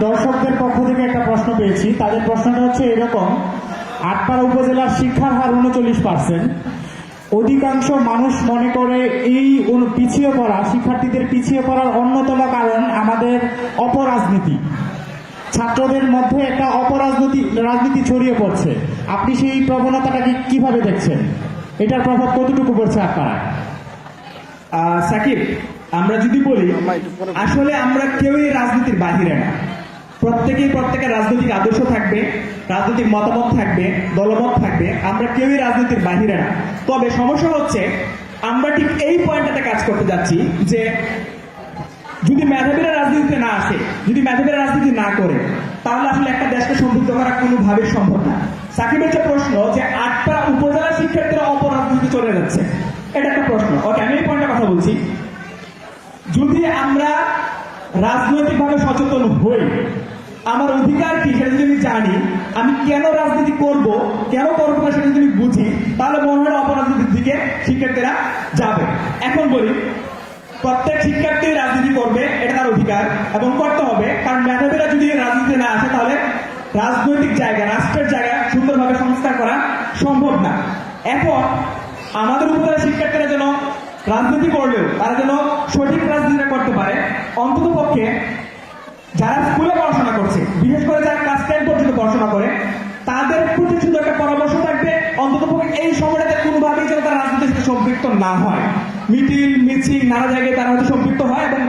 দর্শকদের পক্ষ থেকে একটা প্রশ্ন পেয়েছি। তাদের প্রশ্নটা হচ্ছে এরকম আটপাড়া উপজেলার শিক্ষার হার উনচল্লিশ পার্সেন্ট। অধিকাংশ মানুষ মনে করে এই পিছিয়ে পড়া শিক্ষার্থীদের পিছিয়ে পড়ার অন্যতম কারণ আমাদের অপরাজনীতি। ছাত্রদের মধ্যে একটা অপরাজনীতি রাজনীতি ছড়িয়ে পড়ছে। আপনি সেই প্রবণতাটাকে কীভাবে দেখছেন? এটার প্রভাব কতটুকু পড়ছে আপনারা? আহ, সাকিব আমরা যদি বলি আসলে আমরা কেউই রাজনীতির বাহিরে না। প্রত্যেকেই প্রত্যেকের রাজনৈতিক আদর্শ থাকবে, রাজনৈতিক মতামত থাকবে, দলমত থাকবে। আমরা কেউই রাজনীতির বাহিরে না। তবে সমস্যা হচ্ছে, আমরা ঠিক এই পয়েন্টটাতে কাজ করতে যাচ্ছি যে যদি মেধাবীরা রাজনীতিতে না আসে, যদি মেধাবীরা রাজনীতি না করে, তাহলে আসলে একটা দেশকে সমৃদ্ধ করা কোনোভাবেই সম্ভব না। সাকিবের যে প্রশ্ন যে আটটা উপজেলা শিক্ষার্থীরা অপরাজনীতি চলে যাচ্ছে? এটা একটা প্রশ্ন। ওকে আমি এই পয়েন্টটা কথা বলছি। যদি আমরা রাজনৈতিকভাবে সচেতন হই আমার অধিকার কি সেটা যদি জানি, আমি কেন রাজনীতি করব, কেন করব না সেটা যদি বুঝি, তাহলে মনে হয় অপরাজনীতির দিকে শিক্ষার্থীরা যাবে। এখন বলি, প্রত্যেক শিক্ষার্থী রাজনীতি করবে, এটা তার অধিকার এবং করতে হবে। কারণ মেধাবীরা যদি রাজনীতি না আসে, তাহলে রাজনৈতিক জায়গা, রাষ্ট্রের জায়গা সুন্দরভাবে সংস্কার করা সম্ভব না। এখন আমাদের উপজেলা শিক্ষার্থীরা যেন রাজনীতি করলেও, তারা যেন সঠিক রাজনীতিটা করতে পারে অন্তত পক্ষে যারা স্কুলে পড়াশোনা করছে, বিশেষ করে যারা ক্লাস টেন পর্যন্ত পড়াশোনা করে, তাদের প্রতি শুধু একটা পরামর্শ থাকবে অন্তত এই সময়টাতে কোনোভাবেই যেন তারা রাজনীতির সাথে সম্পৃক্ত না হয়। মিটিং, মিছিল, নানা জায়গায় তারা হয়তো সম্পৃক্ত হয় এবং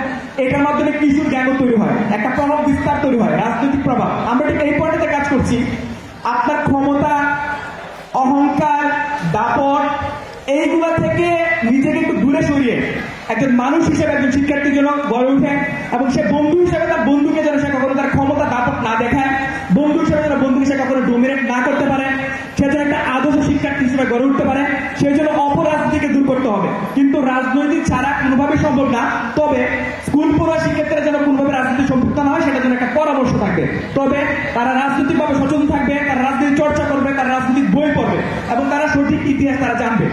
এটার মাধ্যমে কিছু জ্ঞান তৈরি হয়, একটা প্রভাব বিস্তার তৈরি হয়, রাজনৈতিক প্রভাব। আমরা ঠিক এই পয়েন্টে কাজ করছি। আপনার ক্ষমতা অহংকার দাপট এইগুলা থেকে নিজেকে একটু দূরে সরিয়ে একজন মানুষ হিসেবে একজন শিক্ষার্থীর জন্য গড়ে উঠে এবং সে বন্ধু হিসেবে তার বন্ধুকে যেন সে কখনো তার ক্ষমতা দাপট না দেখায়, বন্ধু হিসেবে যেন বন্ধুকে সে কখনো ডোমিনেট না করতে পারে, সে যেন একটা আদর্শ শিক্ষার্থী হিসেবে গড়ে উঠতে পারে, সেই জন্য অপরাজনীতিকে দূর করতে হবে। কিন্তু রাজনৈতিক ছাড়া কোনোভাবে সম্ভব না, তবে স্কুল পড়ুয়া শিক্ষার্থীরা যেন কোনোভাবে রাজনীতি সম্পৃক্ত না হয়, সেটার জন্য একটা পরামর্শ থাকবে। তবে তারা রাজনৈতিকভাবে সচেতন থাকবে, তারা রাজনীতি চর্চা করবে, তারা রাজনৈতিক বই পড়বে এবং তারা সঠিক ইতিহাস তারা জানবে।